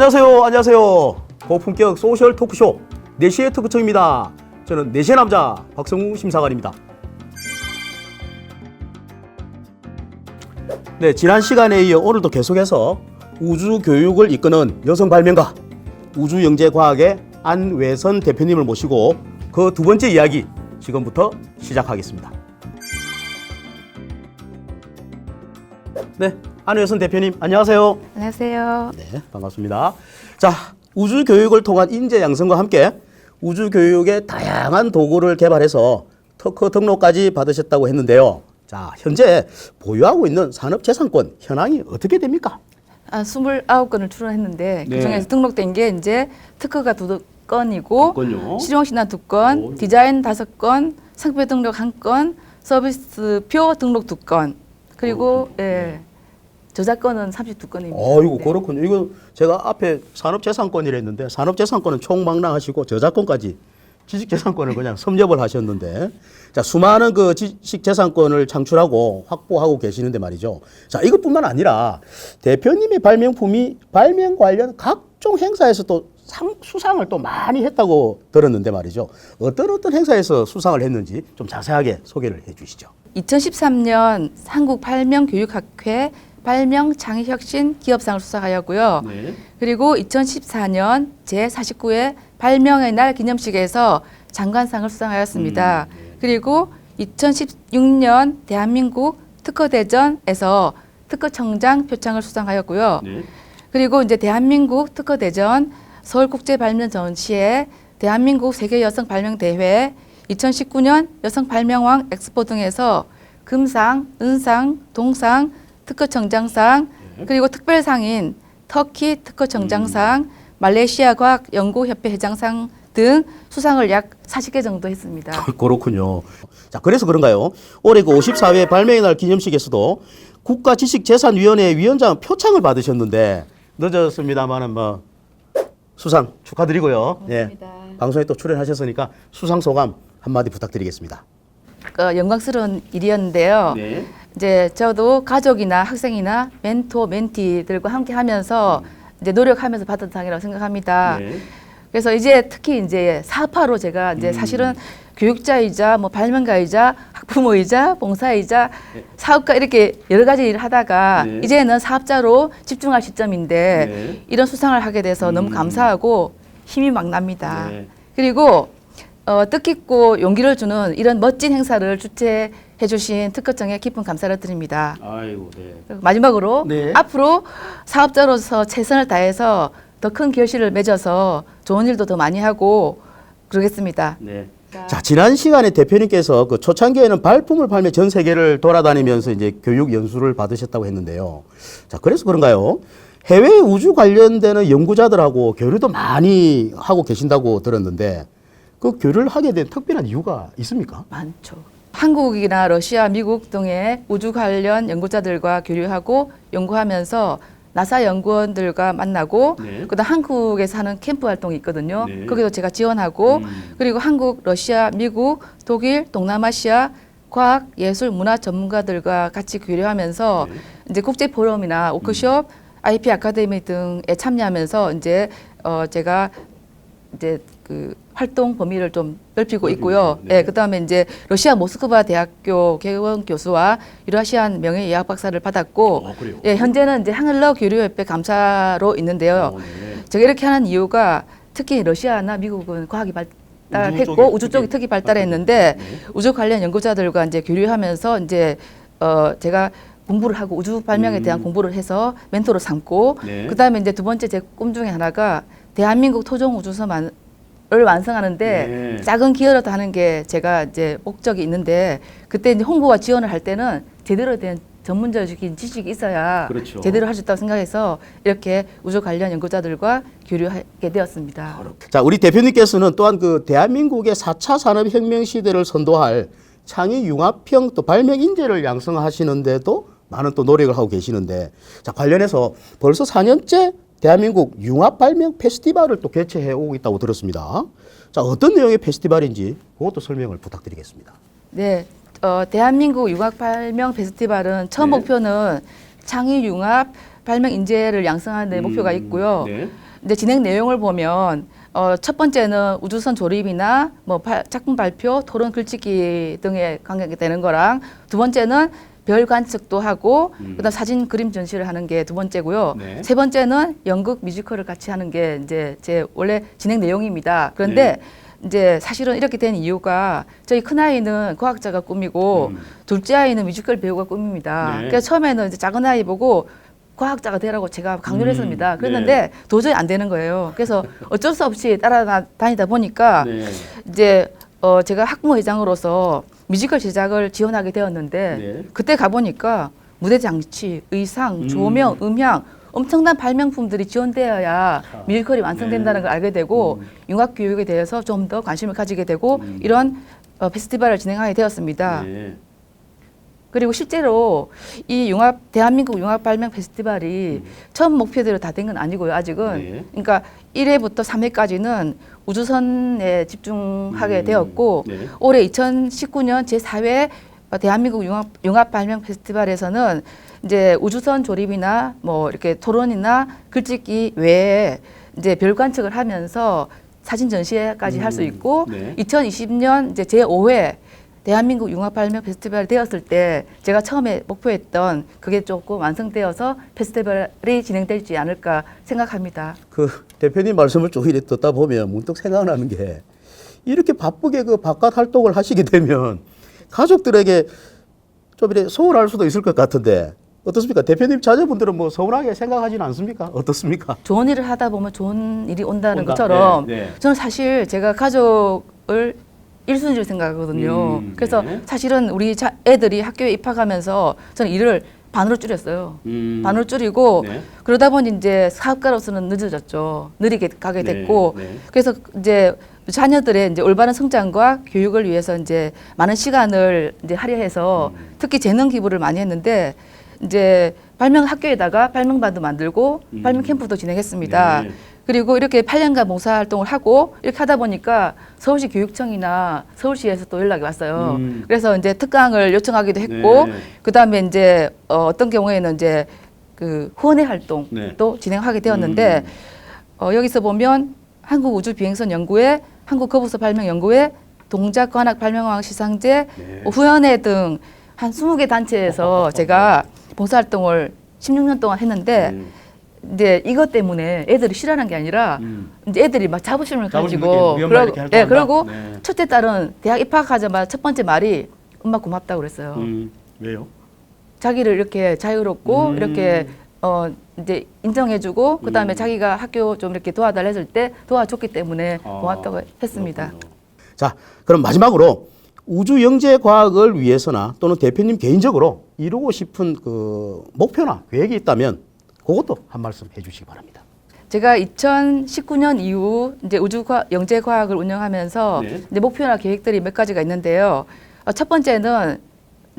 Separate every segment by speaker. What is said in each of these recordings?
Speaker 1: 안녕하세요. 안녕하세요. 고품격 소셜 토크쇼 4시의 토크청입니다. 저는 4시의 남자 박성우 심사관입니다. 네, 지난 시간에 이어 오늘도 계속해서 우주 교육을 이끄는 여성 발명가 우주 영재 과학의 안외선 대표님을 모시고 그 두 번째 이야기 지금부터 시작하겠습니다. 네, 안외선 대표님 안녕하세요.
Speaker 2: 안녕하세요.
Speaker 1: 네, 반갑습니다. 자, 우주 교육을 통한 인재 양성과 함께 우주 교육의 다양한 도구를 개발해서 특허 등록까지 받으셨다고 했는데요. 자, 현재 보유하고 있는 산업 재산권 현황이 어떻게 됩니까?
Speaker 2: 아, 29건을 출원했는데
Speaker 1: 네.
Speaker 2: 그중에서 등록된 게 이제 특허가 두 건이고
Speaker 1: 두 건요?
Speaker 2: 실용신안 두
Speaker 1: 오.
Speaker 2: 건, 디자인 다섯 건, 상표 등록 한 건, 서비스표 등록 두 건. 그리고 예. 저작권은 32건입니다.
Speaker 1: 어이구, 그렇군요. 이거 제가 앞에 산업재산권이라 했는데 산업재산권은 총망라하시고 저작권까지 지식재산권을 그냥 섭렵을 하셨는데 자, 수많은 그 지식재산권을 창출하고 확보하고 계시는데 말이죠. 자, 이것뿐만 아니라 대표님의 발명품이 발명 관련 각종 행사에서 또 상, 수상을 또 많이 했다고 들었는데 말이죠. 어떤 어떤 행사에서 수상을 했는지 좀 자세하게 소개를 해 주시죠.
Speaker 2: 2013년 한국 발명교육학회 발명 창의혁신 기업상을 수상하였고요.
Speaker 1: 네.
Speaker 2: 그리고 2014년 제49회 발명의 날 기념식에서 장관상을 수상하였습니다. 그리고 2016년 대한민국 특허대전에서 특허청장 표창을 수상하였고요.
Speaker 1: 네.
Speaker 2: 그리고 이제 대한민국 특허대전 서울국제발명 전시회, 대한민국 세계 여성 발명 대회, 2019년 여성 발명왕 엑스포 등에서 금상, 은상, 동상, 특허청장상, 그리고 특별상인 터키 특허청장상, 말레이시아 과학 연구협회 회장상 등 수상을 약 40개 정도 했습니다.
Speaker 1: 그렇군요. 자, 그래서 그런가요? 올해 그 54회 발명의 날 기념식에서도 국가지식재산위원회 위원장 표창을 받으셨는데 늦었습니다만은 뭐 수상 축하드리고요. 예. 방송에 또 출연하셨으니까 수상 소감 한마디 부탁드리겠습니다.
Speaker 2: 어, 영광스러운 일이었는데요.
Speaker 1: 네.
Speaker 2: 이제 저도 가족이나 학생이나 멘토, 멘티들과 함께 하면서 이제 노력하면서 받은 상이라고 생각합니다.
Speaker 1: 네.
Speaker 2: 그래서 이제 특히 이제 사파로 제가
Speaker 1: 음.
Speaker 2: 이제 사실은 교육자이자 뭐 발명가이자 학부모이자 봉사이자 사업가 이렇게 여러 가지 일을 하다가
Speaker 1: 네.
Speaker 2: 이제는 사업자로 집중할 시점인데
Speaker 1: 네.
Speaker 2: 이런 수상을 하게 돼서 너무
Speaker 1: 음.
Speaker 2: 감사하고 힘이 막 납니다.
Speaker 1: 네.
Speaker 2: 그리고 어, 뜻깊고 용기를 주는 이런 멋진 행사를 주최해 주신 특허청에 깊은 감사를 드립니다.
Speaker 1: 아이고, 네.
Speaker 2: 마지막으로
Speaker 1: 네.
Speaker 2: 앞으로 사업자로서 최선을 다해서 더 큰 결실을 맺어서 좋은 일도 더 많이 하고 그러겠습니다.
Speaker 1: 네. 자, 지난 시간에 대표님께서 그 초창기에는 발품을 팔며 전 세계를 돌아다니면서 이제 교육 연수를 받으셨다고 했는데요. 자, 그래서 그런가요? 해외 우주 관련되는 연구자들하고 교류도 많이 하고 계신다고 들었는데 그 교류를 하게 된 특별한 이유가 있습니까?
Speaker 2: 많죠. 한국이나 러시아, 미국 등의 우주 관련 연구자들과 교류하고 연구하면서 나사 연구원들과 만나고
Speaker 1: 네.
Speaker 2: 그다음 한국에서 하는 캠프 활동이 있거든요.
Speaker 1: 네.
Speaker 2: 거기도 제가 지원하고
Speaker 1: 음.
Speaker 2: 그리고 한국, 러시아, 미국, 독일, 동남아시아 과학, 예술, 문화 전문가들과 같이 교류하면서
Speaker 1: 네.
Speaker 2: 이제 국제 포럼이나 워크숍, IP 아카데미 등에 참여하면서 이제 어 제가 이제 그 활동 범위를 좀 넓히고 있고요.
Speaker 1: 네.
Speaker 2: 예, 그다음에 이제 러시아 모스크바 대학교 개원 교수와 유라시안 명예 예약 박사를 받았고
Speaker 1: 어, 그래요?
Speaker 2: 예, 현재는 이제 한글러 교류협회 감사로 있는데요.
Speaker 1: 어, 네.
Speaker 2: 제가 이렇게 하는 이유가 특히 러시아나 미국은 과학이 발달했고 우주 쪽이
Speaker 1: 특히
Speaker 2: 특히 발달했는데
Speaker 1: 네.
Speaker 2: 우주 관련 연구자들과 이제 교류하면서 이제 어 제가 공부를 하고 우주 발명에 대한
Speaker 1: 음.
Speaker 2: 공부를 해서 멘토를 삼고
Speaker 1: 네.
Speaker 2: 그다음에 이제 두 번째 제 꿈 중에 하나가 대한민국 토종 우주선을 완성하는데
Speaker 1: 네.
Speaker 2: 작은 기여라도 하는 게 제가 이제 목적이 있는데 그때 이제 홍보와 지원을 할 때는 제대로 된 전문적인 지식이 있어야
Speaker 1: 그렇죠.
Speaker 2: 제대로 할 수 있다고 생각해서 이렇게 우주 관련 연구자들과 교류하게 되었습니다.
Speaker 1: 자, 우리 대표님께서는 또한 그 대한민국의 4차 산업혁명 시대를 선도할 창의 융합형 또 발명 인재를 양성하시는데도 많은 또 노력을 하고 계시는데 자, 관련해서 벌써 4년째 대한민국 융합 발명 페스티벌을 또 개최해 오고 있다고 들었습니다. 자, 어떤 내용의 페스티벌인지 그것도 설명을 부탁드리겠습니다.
Speaker 2: 네, 어, 대한민국 융합 발명 페스티벌은 첫
Speaker 1: 네.
Speaker 2: 목표는 창의 융합 발명 인재를 양성하는 데 목표가 있고요.
Speaker 1: 네.
Speaker 2: 이제 진행 내용을 보면 어, 첫 번째는 우주선 조립이나 뭐 발- 작품 발표, 토론 글짓기 등에 관계가 되는 거랑 두 번째는 별 관측도 하고 그다음 사진 그림 전시를 하는 게 두 번째고요.
Speaker 1: 음. 네.
Speaker 2: 세 번째는 연극 뮤지컬을 같이 하는 게 이제 제 원래 진행 내용입니다. 그런데
Speaker 1: 네.
Speaker 2: 이제 사실은 이렇게 된 이유가 저희 큰 아이는 과학자가 꿈이고
Speaker 1: 음.
Speaker 2: 둘째 아이는 뮤지컬 배우가 꿈입니다.
Speaker 1: 네.
Speaker 2: 그래서 처음에는 이제 작은 아이 보고 과학자가 되라고 제가 강요를
Speaker 1: 음,
Speaker 2: 했습니다.
Speaker 1: 네.
Speaker 2: 그랬는데 도저히 안 되는 거예요. 그래서 어쩔 수 없이 따라다니다 보니까
Speaker 1: 네.
Speaker 2: 이제 어 제가 학부회장으로서 뮤지컬 제작을 지원하게 되었는데
Speaker 1: 네.
Speaker 2: 그때 가보니까 무대 장치, 의상,
Speaker 1: 음.
Speaker 2: 조명, 음 향 엄청난 발명품들이 지원되어야
Speaker 1: 아,
Speaker 2: 뮤지컬이 완성된다는
Speaker 1: 네.
Speaker 2: 걸 알게 되고
Speaker 1: 음.
Speaker 2: 융합 교육에 대해서 좀 더 관심을 가지게 되고
Speaker 1: 음.
Speaker 2: 이런 어, 페스티벌을 진행하게 되었습니다.
Speaker 1: 네.
Speaker 2: 그리고 실제로 이 융합 대한민국 융합 발명 페스티벌이 처음 목표대로 다 된 건 아니고요. 아직은
Speaker 1: 음. 네.
Speaker 2: 그러니까 1회부터 3회까지는 우주선에 집중하게
Speaker 1: 음.
Speaker 2: 되었고
Speaker 1: 네.
Speaker 2: 올해 2019년 제 4회 대한민국 융합 융합 발명 페스티벌에서는 이제 우주선 조립이나 뭐 이렇게 토론이나 글짓기 외에 이제 별 관측을 하면서 사진 전시회까지 할수
Speaker 1: 음.
Speaker 2: 있고
Speaker 1: 네.
Speaker 2: 2020년 이제 제 5회 대한민국 융합 발명 페스티벌 되었을 때 제가 처음에 목표했던 그게 조금 완성되어서 페스티벌이 진행될지 않을까 생각합니다.
Speaker 1: 그 대표님 말씀을 쭉 이렇게 듣다 보면 문득 생각나는 게 이렇게 바쁘게 그 바깥 활동을 하시게 되면 가족들에게 좀 이렇게 소홀할 수도 있을 것 같은데 어떻습니까? 대표님 자녀분들은 뭐 서운하게 생각하지는 않습니까? 어떻습니까?
Speaker 2: 좋은 일을 하다 보면 좋은 일이 온다는
Speaker 1: 온다.
Speaker 2: 것처럼
Speaker 1: 네, 네.
Speaker 2: 저는 사실 제가 가족을 일순위로 생각하거든요.
Speaker 1: 음,
Speaker 2: 그래서
Speaker 1: 네.
Speaker 2: 사실은 우리 자, 애들이 학교에 입학하면서 저는 일을 반으로 줄였어요. 반으로 줄이고
Speaker 1: 네.
Speaker 2: 그러다 보니 이제 사업가로서는 늦어졌죠. 느리게 가게
Speaker 1: 네,
Speaker 2: 됐고
Speaker 1: 네.
Speaker 2: 그래서 이제 자녀들의 이제 올바른 성장과 교육을 위해서 이제 많은 시간을 이제 할애해서
Speaker 1: 음.
Speaker 2: 특히 재능 기부를 많이 했는데 이제 발명 학교에다가 발명반도 만들고
Speaker 1: 음.
Speaker 2: 발명 캠프도 진행했습니다.
Speaker 1: 네.
Speaker 2: 그리고 이렇게 8년간 봉사 활동을 하고 이렇게 하다 보니까 서울시 교육청이나 서울시에서 또 연락이 왔어요.
Speaker 1: 음.
Speaker 2: 그래서 이제 특강을 요청하기도 했고
Speaker 1: 네.
Speaker 2: 그다음에 이제 어, 어떤 경우에는 이제 그 후원회 활동도
Speaker 1: 네.
Speaker 2: 진행하게 되었는데
Speaker 1: 음.
Speaker 2: 어, 여기서 보면 한국 우주 비행선 연구회, 한국거북선 발명 연구회, 동작관학 발명왕 시상제,
Speaker 1: 네.
Speaker 2: 뭐 후연회 등 한 20개 단체에서 제가 봉사활동을 16년 동안 했는데
Speaker 1: 음.
Speaker 2: 이제 이것 때문에 애들이 싫어하는 게 아니라
Speaker 1: 음.
Speaker 2: 이제 애들이 막 자부심을
Speaker 1: 자부심
Speaker 2: 가지고
Speaker 1: 느끼는 이렇게
Speaker 2: 예,
Speaker 1: 활동한다?
Speaker 2: 그러고
Speaker 1: 네.
Speaker 2: 첫째 딸은 대학 입학하자마자 첫 번째 말이 엄마 고맙다고 그랬어요.
Speaker 1: 음. 왜요?
Speaker 2: 자기를 이렇게 자유롭고
Speaker 1: 음.
Speaker 2: 이렇게 어 이제 인정해주고 그다음에
Speaker 1: 음.
Speaker 2: 자기가 학교 좀 이렇게 도와달라 했을 때 도와줬기 때문에
Speaker 1: 아,
Speaker 2: 고맙다고 했습니다.
Speaker 1: 그렇군요. 자, 그럼 마지막으로 우주 영재 과학을 위해서나 또는 대표님 개인적으로 이루고 싶은 그 목표나 계획이 있다면 그것도 한 말씀 해주시기 바랍니다.
Speaker 2: 제가 2019년 이후 이제 우주 과 영재 과학을 운영하면서
Speaker 1: 네.
Speaker 2: 이제 목표나 계획들이 몇 가지가 있는데요. 어, 첫 번째는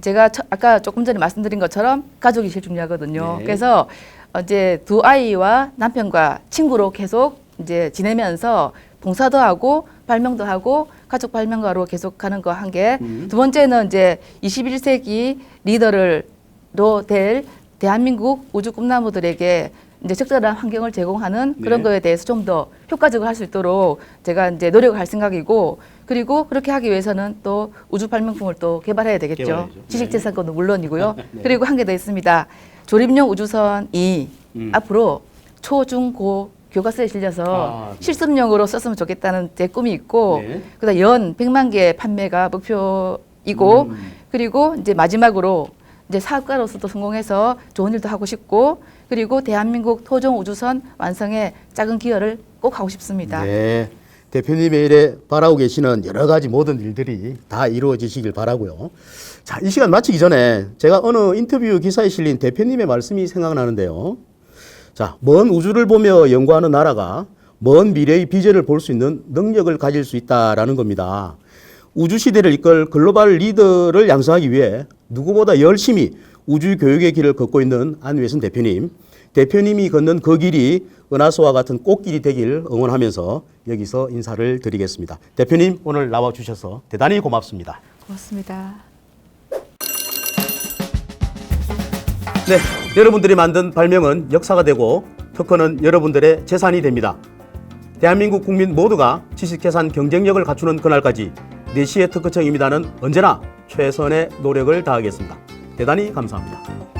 Speaker 2: 제가 처- 아까 조금 전에 말씀드린 것처럼 가족이 제일 중요하거든요.
Speaker 1: 네.
Speaker 2: 그래서 어, 이제 두 아이와 남편과 친구로 계속 이제 지내면서 봉사도 하고 발명도 하고 가족 발명가로 계속 가는 거한 개.
Speaker 1: 음.
Speaker 2: 두 번째는 이제 21세기 리더를로 될 대한민국 우주 꿈나무들에게 이제 적절한 환경을 제공하는 그런
Speaker 1: 네.
Speaker 2: 거에 대해서 좀 더 효과적으로 할 수 있도록 제가 이제 노력을 할 생각이고 그리고 그렇게 하기 위해서는 또 우주 발명품을 또 개발해야 되겠죠.
Speaker 1: 개발해야죠. 네.
Speaker 2: 지식재산권은 물론이고요.
Speaker 1: 네.
Speaker 2: 그리고 한 개 더 있습니다. 조립용 우주선 이
Speaker 1: 음.
Speaker 2: 앞으로 초, 중, 고 교과서에 실려서
Speaker 1: 아, 네.
Speaker 2: 실습용으로 썼으면 좋겠다는 제 꿈이 있고
Speaker 1: 네.
Speaker 2: 그다음 연 100만 개 판매가 목표이고
Speaker 1: 음.
Speaker 2: 그리고 이제 마지막으로 이제 사업가로서도 성공해서 좋은 일도 하고 싶고 그리고 대한민국 토종 우주선 완성에 작은 기여를 꼭 하고 싶습니다.
Speaker 1: 네. 대표님의 일에 바라고 계시는 여러 가지 모든 일들이 다 이루어지시길 바라고요. 자, 이 시간 마치기 전에 제가 어느 인터뷰 기사에 실린 대표님의 말씀이 생각나는데요. 자, 먼 우주를 보며 연구하는 나라가 먼 미래의 비전을 볼 수 있는 능력을 가질 수 있다라는 겁니다. 우주 시대를 이끌 글로벌 리더를 양성하기 위해 누구보다 열심히 우주 교육의 길을 걷고 있는 안외선 대표님. 대표님이 걷는 그 길이 은하수와 같은 꽃길이 되길 응원하면서 여기서 인사를 드리겠습니다. 대표님 오늘 나와 주셔서 대단히 고맙습니다.
Speaker 2: 고맙습니다.
Speaker 1: 네, 여러분들이 만든 발명은 역사가 되고 특허는 여러분들의 재산이 됩니다. 대한민국 국민 모두가 지식재산 경쟁력을 갖추는 그날까지 4시의 특허청입니다는 언제나 최선의 노력을 다하겠습니다. 대단히 감사합니다.